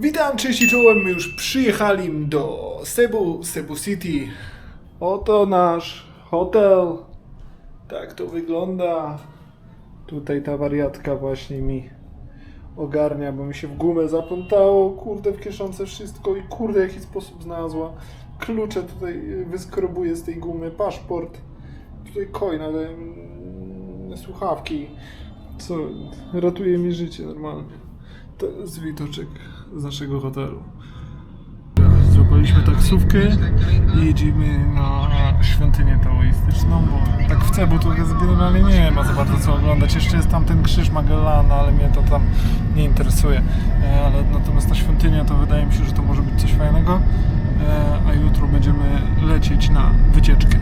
Witam, cześć i czołem, my już przyjechali do Cebu, Cebu City. Oto nasz hotel. Tak to wygląda. Tutaj ta wariatka właśnie mi ogarnia, bo mi się w gumę zaplątało, kurde, w kieszonce wszystko i kurde, jaki sposób znalazła. Klucze tutaj wyskrobuje z tej gumy, paszport, tutaj coin, ale mm, słuchawki, co ratuje mi życie normalnie. To jest widoczek z naszego hotelu. Złapaliśmy taksówkę i jedziemy na świątynię taoistyczną, bo tak w Cebu to jest generalnie nie ma za bardzo co oglądać. Jeszcze jest tam ten krzyż Magellana, ale mnie to tam nie interesuje. E, Ale natomiast ta świątynia to wydaje mi się, że to może być coś fajnego. E, A jutro będziemy lecieć na wycieczkę.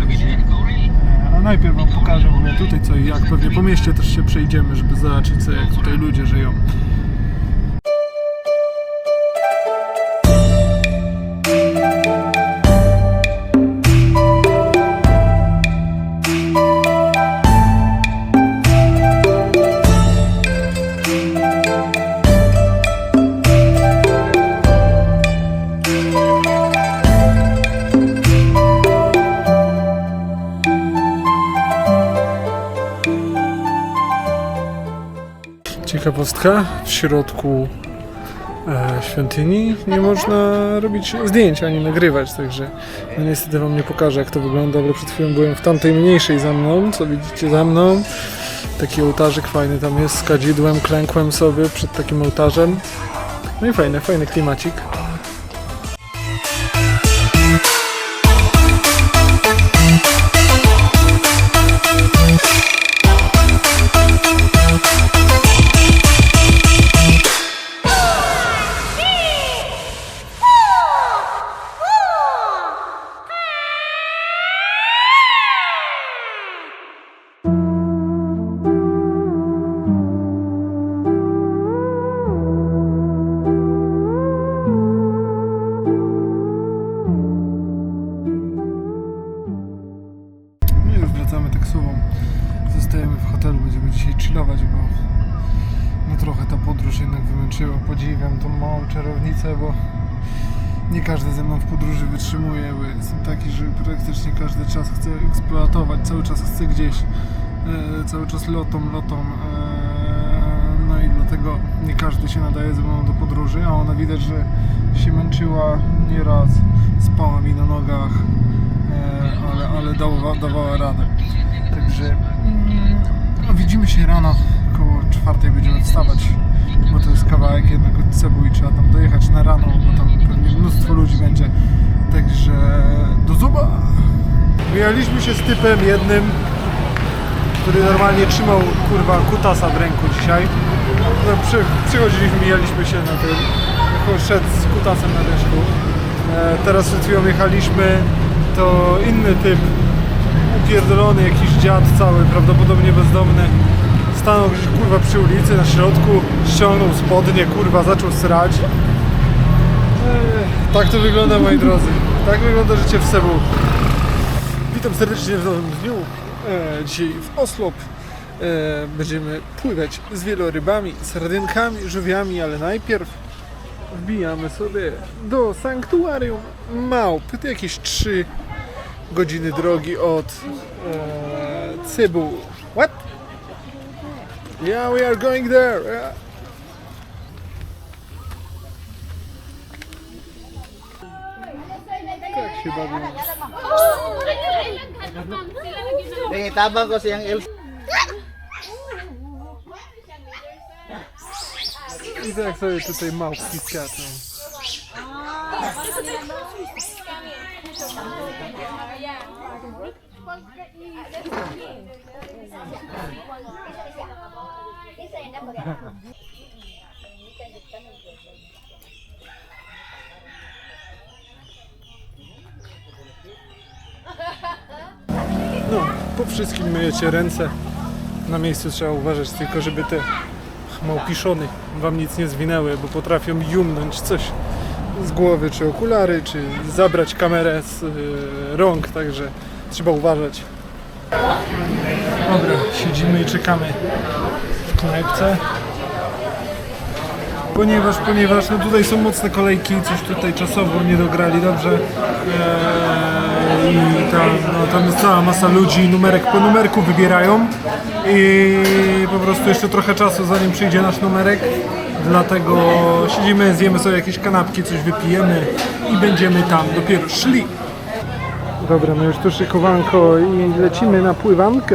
Także, e, a najpierw Wam pokażę tutaj co i jak. Pewnie po mieście też się przejdziemy, żeby zobaczyć co, jak tutaj ludzie żyją. Ciekawostka, w środku e, świątyni nie można robić zdjęć ani nagrywać, także no niestety wam nie pokażę jak to wygląda, ale przed chwilą byłem w tamtej mniejszej za mną, co widzicie za mną. Taki ołtarzyk fajny tam jest z kadzidłem, klękłem sobie przed takim ołtarzem. No i fajny, fajny klimacik. Podziwiam tą małą czarownicę, bo nie każdy ze mną w podróży wytrzymuje, bo jestem taki, że praktycznie każdy czas chcę eksploatować, cały czas chcę gdzieś, e, cały czas lotą, lotą. E, no i dlatego nie każdy się nadaje ze mną do podróży, a ona widać, że się męczyła nieraz, spała mi na nogach, e, ale, ale dawała, dawała radę. Także mm, no, widzimy się rano, około czwartej będziemy wstawać, bo to jest kawałek jednak od Cebu i trzeba tam dojechać na rano, bo tam pewnie mnóstwo ludzi będzie. Także do zuba! Mijaliśmy się z typem jednym, który normalnie trzymał kurwa kutasa w ręku dzisiaj. No, przy, przychodziliśmy, mijaliśmy się na tym, szedł z kutasem na deszczu. E, teraz przed chwilą jechaliśmy, to inny typ, upierdolony jakiś dziad cały, prawdopodobnie bezdomny. Stanął gdzieś kurwa przy ulicy na środku, ściągnął spodnie, kurwa, zaczął srać. Tak to wygląda moi drodzy. Tak wygląda życie w Sebu. Witam serdecznie w nowym dniu. E, dzisiaj w Oslo e, będziemy pływać z wielorybami, sardynkami, żółwiami, ale najpierw wbijamy sobie do sanktuarium małp. To jakieś 3 godziny drogi od e, Cebu. What? Yeah, we are going there. Yeah. Ko siyang El... He's actually to say mouth, he's cat. No, po wszystkim myjecie ręce. Na miejscu trzeba uważać tylko, żeby te małpiszony wam nic nie zwinęły, bo potrafią jumnąć coś z głowy, czy okulary, czy zabrać kamerę z y, rąk, także trzeba uważać. Dobra, siedzimy i czekamy knajpce. ponieważ, ponieważ no tutaj są mocne kolejki, coś tutaj czasowo nie dograli dobrze eee, i tam, no, tam jest cała masa ludzi, numerek po numerku wybierają i po prostu jeszcze trochę czasu zanim przyjdzie nasz numerek, dlatego siedzimy, zjemy sobie jakieś kanapki, coś wypijemy i będziemy tam dopiero szli. Dobra, no już tu szykowanko i lecimy na pływanko.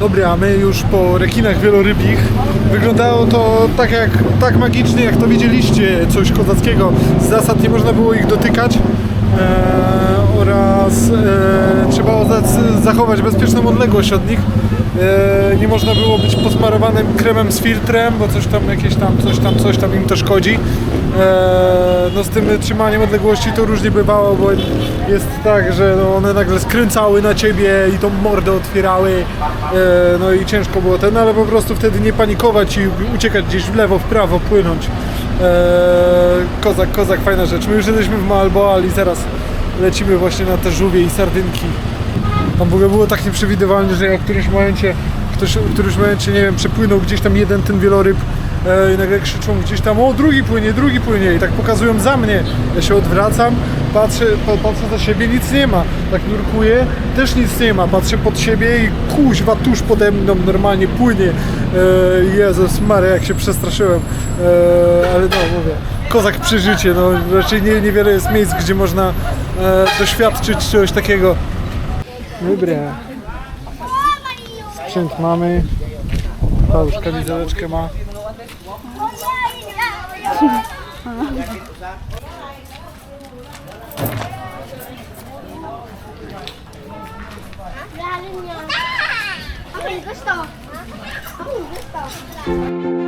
Dobra, a my już po rekinach wielorybich. Wyglądało to tak jak tak magicznie, jak to widzieliście, coś kozackiego. Z zasad nie można było ich dotykać. E, oraz e, trzeba za- zachować bezpieczną odległość od nich. E, nie można było być posmarowanym kremem z filtrem, bo coś tam jakieś tam, coś tam, coś tam im to szkodzi. E, no z tym trzymaniem odległości to różnie bywało, bo jest tak, że no one nagle skręcały na ciebie i tą mordę otwierały. E, no i ciężko było ten, ale po prostu wtedy nie panikować i uciekać gdzieś w lewo, w prawo, płynąć. E, kozak, kozak, fajna rzecz. My już jesteśmy w Malboal i zaraz lecimy właśnie na te żółwie i sardynki. Tam w ogóle było tak nieprzewidywalnie, że ja w którymś momencie, ktoś w którymś momencie, nie wiem, przepłynął gdzieś tam jeden ten wieloryb i nagle krzyczą gdzieś tam, o drugi płynie, drugi płynie i tak pokazują za mnie. Ja się odwracam, patrzę, pa, patrzę za siebie, nic nie ma. Tak nurkuję, też nic nie ma. Patrzę pod siebie i kuźwa tuż pode mną normalnie płynie. E, Jezus Maria, jak się przestraszyłem. E, ale no, mówię, kozak przeżycie, no raczej nie, niewiele jest miejsc, gdzie można e, doświadczyć czegoś takiego. Dobra. Sprzęt mamy. Ta już kamizeleczkę ma. Lalim niya. Ako gusto. Ako gusto.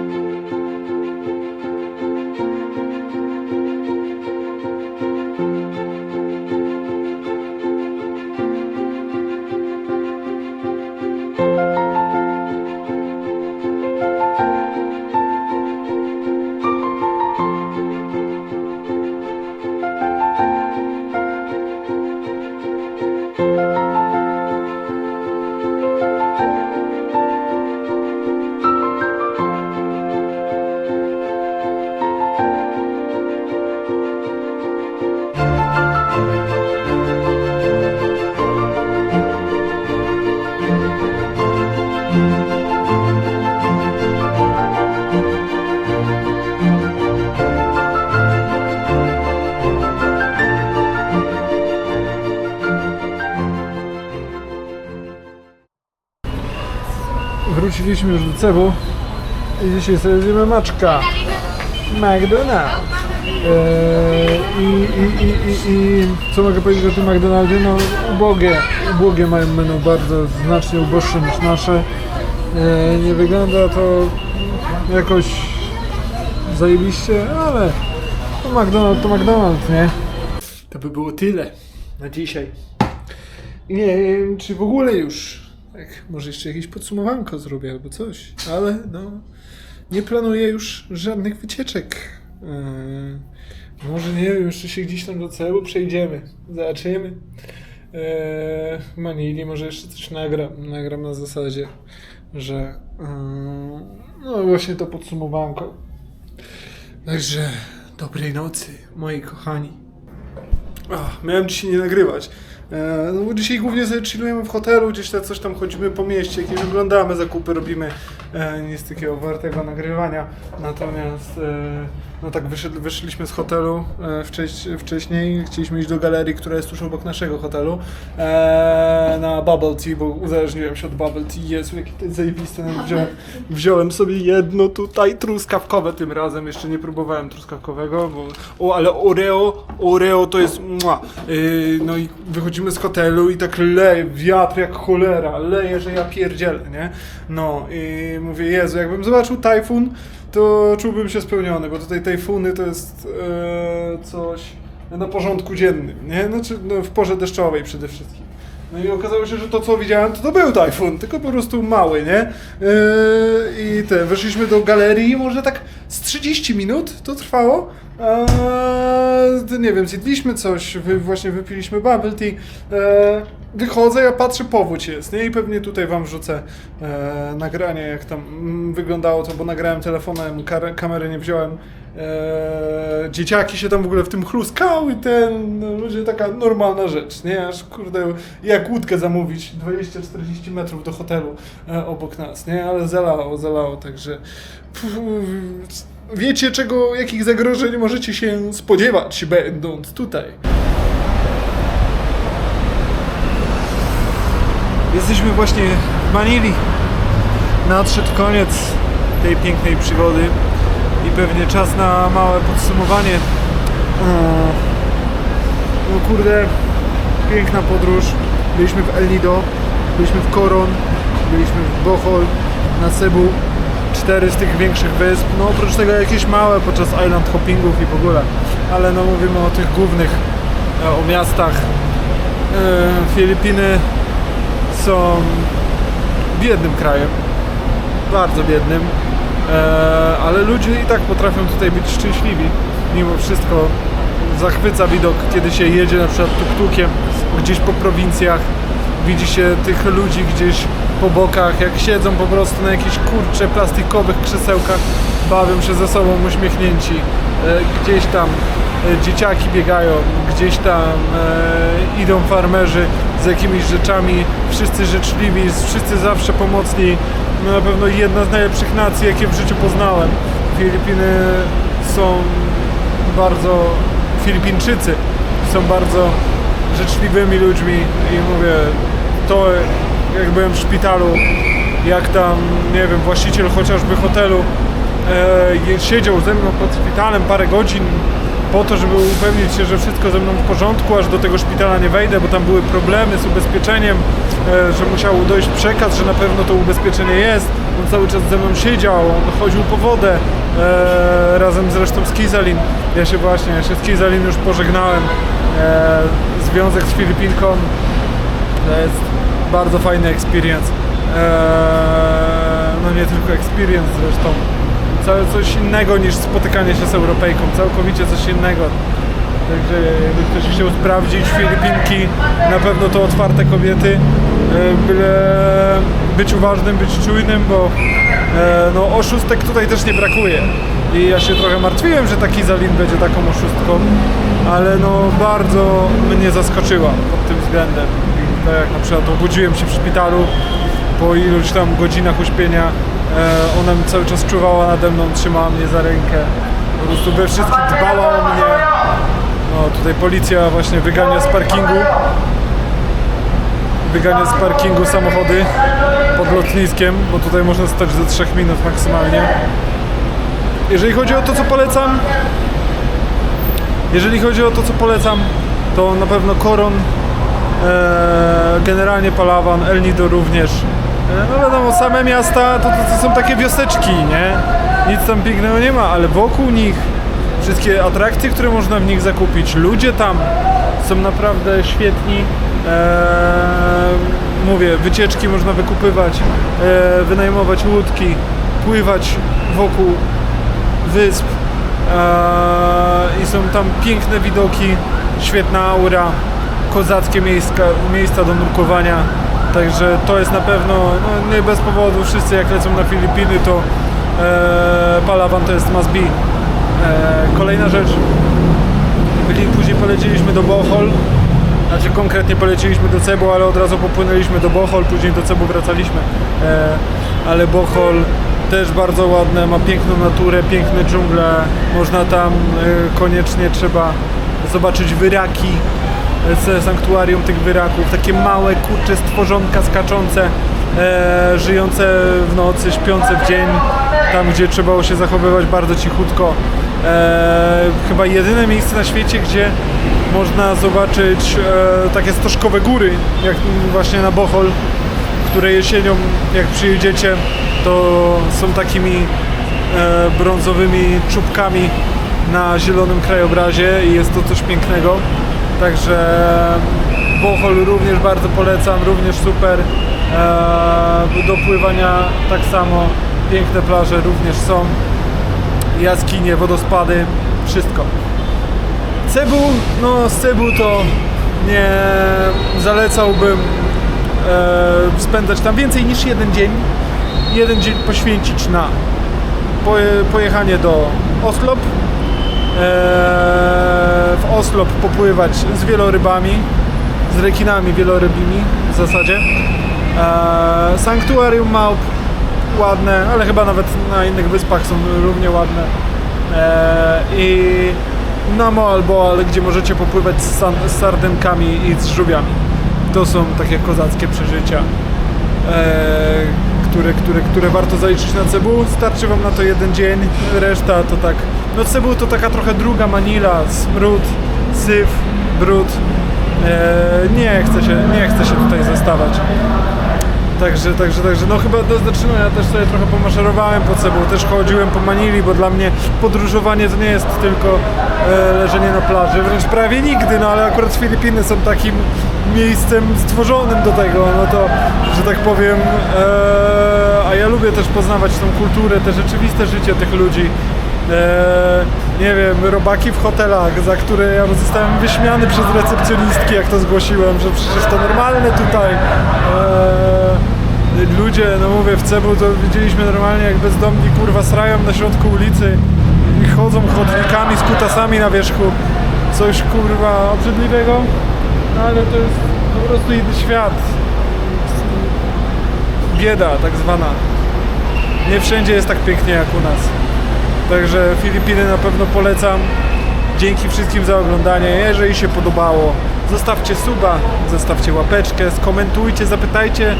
Już do Cebu i dzisiaj sobie zjemy maczka. McDonald's. Eee, i, i, i, i, I co mogę powiedzieć o tym McDonaldzie? No ubogie, ubogie mają menu bardzo znacznie uboższe niż nasze. Eee, nie wygląda to jakoś zajebiście, ale to McDonald's to McDonald's, nie? To by było tyle na dzisiaj. Nie wiem, czy w ogóle już. Tak, może jeszcze jakieś podsumowanko zrobię albo coś, ale no. Nie planuję już żadnych wycieczek. Yy, może nie wiem, jeszcze się gdzieś tam do celu przejdziemy. Zobaczymy. Yy, w Manili może jeszcze coś nagram. Nagram na zasadzie, że yy, no właśnie to podsumowanko. Także dobrej nocy, moi kochani. Ach, miałem dzisiaj nie nagrywać. E, no dzisiaj głównie sobie chillujemy w hotelu, gdzieś tam coś tam chodzimy po mieście, jakieś oglądamy zakupy, robimy e, nic takiego wartego nagrywania. Natomiast e, no tak wyszedł, wyszliśmy z hotelu e, wcześ, wcześniej, chcieliśmy iść do galerii, która jest tuż obok naszego hotelu e, na Bubble Tea, bo uzależniłem się od Bubble Tea. Jezu, jakie to jest zajebiste. No, Wziąłem, wziąłem sobie jedno tutaj truskawkowe tym razem, jeszcze nie próbowałem truskawkowego, bo o, ale Oreo, Oreo to jest mua. Yy, no i wychodzimy z hotelu i tak leje, wiatr jak cholera, leje, że ja pierdzielę, nie? No i mówię, Jezu, jakbym zobaczył tajfun, to czułbym się spełniony, bo tutaj tajfuny to jest e, coś na porządku dziennym, nie? Znaczy no, w porze deszczowej przede wszystkim. No i okazało się, że to co widziałem, to to był tajfun, tylko po prostu mały, nie? Yy, I te, weszliśmy do galerii, może tak z 30 minut to trwało. To nie wiem, zjedliśmy coś, wy, właśnie wypiliśmy bubble tea. Eee, wychodzę, ja patrzę, powódź jest, nie? I pewnie tutaj wam wrzucę e, nagranie, jak tam mm, wyglądało to, bo nagrałem telefonem, kamery nie wziąłem. Eee, dzieciaki się tam w ogóle w tym chluskały, ten, no, ludzie, taka normalna rzecz, nie? Aż kurde, jak łódkę zamówić, 20-40 metrów do hotelu e, obok nas, nie? Ale zalało, zalało, także pff, wiecie czego, jakich zagrożeń możecie się spodziewać, będąc tutaj. Jesteśmy właśnie w Manili. Nadszedł koniec tej pięknej przygody i pewnie czas na małe podsumowanie. Eee, No kurde, piękna podróż. Byliśmy w El Nido, byliśmy w Koron, byliśmy w Bohol, na Cebu. Cztery z tych większych wysp. No oprócz tego jakieś małe podczas island hoppingów i w ogóle. Ale no mówimy o tych głównych, e, o miastach. Eee, Filipiny są biednym krajem, bardzo biednym, ale ludzie i tak potrafią tutaj być szczęśliwi. Mimo wszystko zachwyca widok, kiedy się jedzie na przykład tuk-tukiem gdzieś po prowincjach, widzi się tych ludzi gdzieś po bokach, jak siedzą po prostu na jakichś kurcze plastikowych krzesełkach, bawią się ze sobą uśmiechnięci. E, gdzieś tam e, dzieciaki biegają, gdzieś tam e, idą farmerzy z jakimiś rzeczami, wszyscy życzliwi, wszyscy zawsze pomocni. No na pewno jedna z najlepszych nacji, jakie w życiu poznałem. Filipiny są bardzo, Filipińczycy są bardzo życzliwymi ludźmi i mówię, to jak byłem w szpitalu, jak tam, nie wiem, właściciel chociażby hotelu e, siedział ze mną pod szpitalem parę godzin po to, żeby upewnić się, że wszystko ze mną w porządku, aż do tego szpitala nie wejdę, bo tam były problemy z ubezpieczeniem, e, że musiał dojść przekaz, że na pewno to ubezpieczenie jest. On cały czas ze mną siedział, on chodził po wodę, e, razem zresztą z Kizalin. Ja się właśnie, ja się z Kizalin już pożegnałem. E, związek z Filipinką to jest bardzo fajny experience. No nie tylko experience zresztą. Całe coś innego niż spotykanie się z Europejką. Całkowicie coś innego. Także jakby ktoś chciał sprawdzić Filipinki, na pewno to otwarte kobiety. Eee, Byle być uważnym, być czujnym, bo eee, no, oszustek tutaj też nie brakuje. I ja się trochę martwiłem, że taki Zalin będzie taką oszustką, ale no bardzo mnie zaskoczyła pod tym względem. Tak jak na przykład obudziłem się w szpitalu po iluś tam godzinach uśpienia, e, ona cały czas czuwała nade mną, trzymała mnie za rękę, po prostu we wszystkim dbała o mnie. No tutaj policja właśnie wygania z parkingu, wygania z parkingu samochody pod lotniskiem, bo tutaj można stać do 3 minut maksymalnie. Jeżeli chodzi o to, co polecam, jeżeli chodzi o to, co polecam, to na pewno Koron, e, generalnie Palawan, El Nido również. No wiadomo, same miasta to, to, to są takie wioseczki, nie? Nic tam pięknego nie ma, ale wokół nich wszystkie atrakcje, które można w nich zakupić, ludzie tam są naprawdę świetni. E, mówię, wycieczki można wykupywać, e, wynajmować łódki, pływać wokół wysp eee, i są tam piękne widoki, świetna aura, kozackie miejsca, miejsca do nurkowania. Także to jest na pewno, no nie bez powodu, wszyscy jak lecą na Filipiny, to eee, Palawan to jest must be. Eee, kolejna rzecz, byli, później poleciliśmy do Bohol. Znaczy konkretnie poleciliśmy do Cebu, ale od razu popłynęliśmy do Bohol, później do Cebu wracaliśmy. E, ale Bohol też bardzo ładne, ma piękną naturę, piękne dżungle. Można tam e, koniecznie trzeba zobaczyć wyraki z sanktuarium tych wyraków. Takie małe, kurcze stworzonka skaczące, e, żyjące w nocy, śpiące w dzień. Tam, gdzie trzeba się zachowywać bardzo cichutko. E, chyba jedyne miejsce na świecie, gdzie można zobaczyć e, takie stożkowe góry, jak właśnie na Bohol, które jesienią, jak przyjedziecie, to są takimi e, brązowymi czubkami na zielonym krajobrazie i jest to coś pięknego. Także Bohol również bardzo polecam, również super. E, do pływania tak samo, piękne plaże również są, jaskinie, wodospady, wszystko. Cebu, no z Cebu to nie zalecałbym e, spędzać tam więcej niż jeden dzień. Jeden dzień poświęcić na poje, pojechanie do Oslop. E, w Oslop popływać z wielorybami, z rekinami wielorybimi w zasadzie. E, sanktuarium małp ładne, ale chyba nawet na innych wyspach są równie ładne. E, I na Moalboal, gdzie możecie popływać z, sardynkami i z żółwiami. To są takie kozackie przeżycia, które, które, które warto zaliczyć na Cebu. Starczy wam na to jeden dzień, reszta to tak... No Cebu to taka trochę druga Manila, smród, syf, brud. E, nie chcę się, nie chcę się tutaj zostawać. Także, także, także, no chyba, to znaczy, no ja też sobie trochę pomaszerowałem po Cebu, też chodziłem po Manili, bo dla mnie podróżowanie to nie jest tylko e, leżenie na plaży, wręcz prawie nigdy, no ale akurat Filipiny są takim miejscem stworzonym do tego, no to, że tak powiem, e, a ja lubię też poznawać tą kulturę, te rzeczywiste życie tych ludzi. E, nie wiem, robaki w hotelach, za które ja zostałem wyśmiany przez recepcjonistki, jak to zgłosiłem, że przecież to normalne tutaj. E, ludzie, no mówię, w Cebu to widzieliśmy normalnie jak bezdomni kurwa srają na środku ulicy i chodzą chodnikami z kutasami na wierzchu. Coś kurwa obrzydliwego, no ale to jest po prostu inny świat. Bieda tak zwana. Nie wszędzie jest tak pięknie jak u nas. Także Filipiny na pewno polecam. Dzięki wszystkim za oglądanie. Jeżeli się podobało, zostawcie suba, zostawcie łapeczkę, skomentujcie, zapytajcie,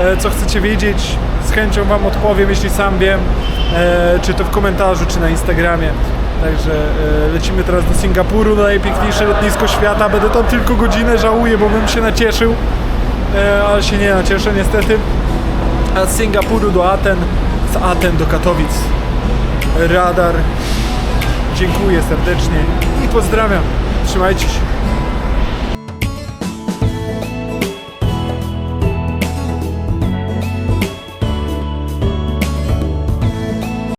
e, co chcecie wiedzieć. Z chęcią Wam odpowiem, jeśli sam wiem, e, czy to w komentarzu, czy na Instagramie. Także e, lecimy teraz do Singapuru, na najpiękniejsze lotnisko świata. Będę tam tylko godzinę, żałuję, bo bym się nacieszył, ale się nie nacieszę niestety. A z Singapuru do Aten, z Aten do Katowic. Radar. Dziękuję serdecznie i pozdrawiam. Trzymajcie się.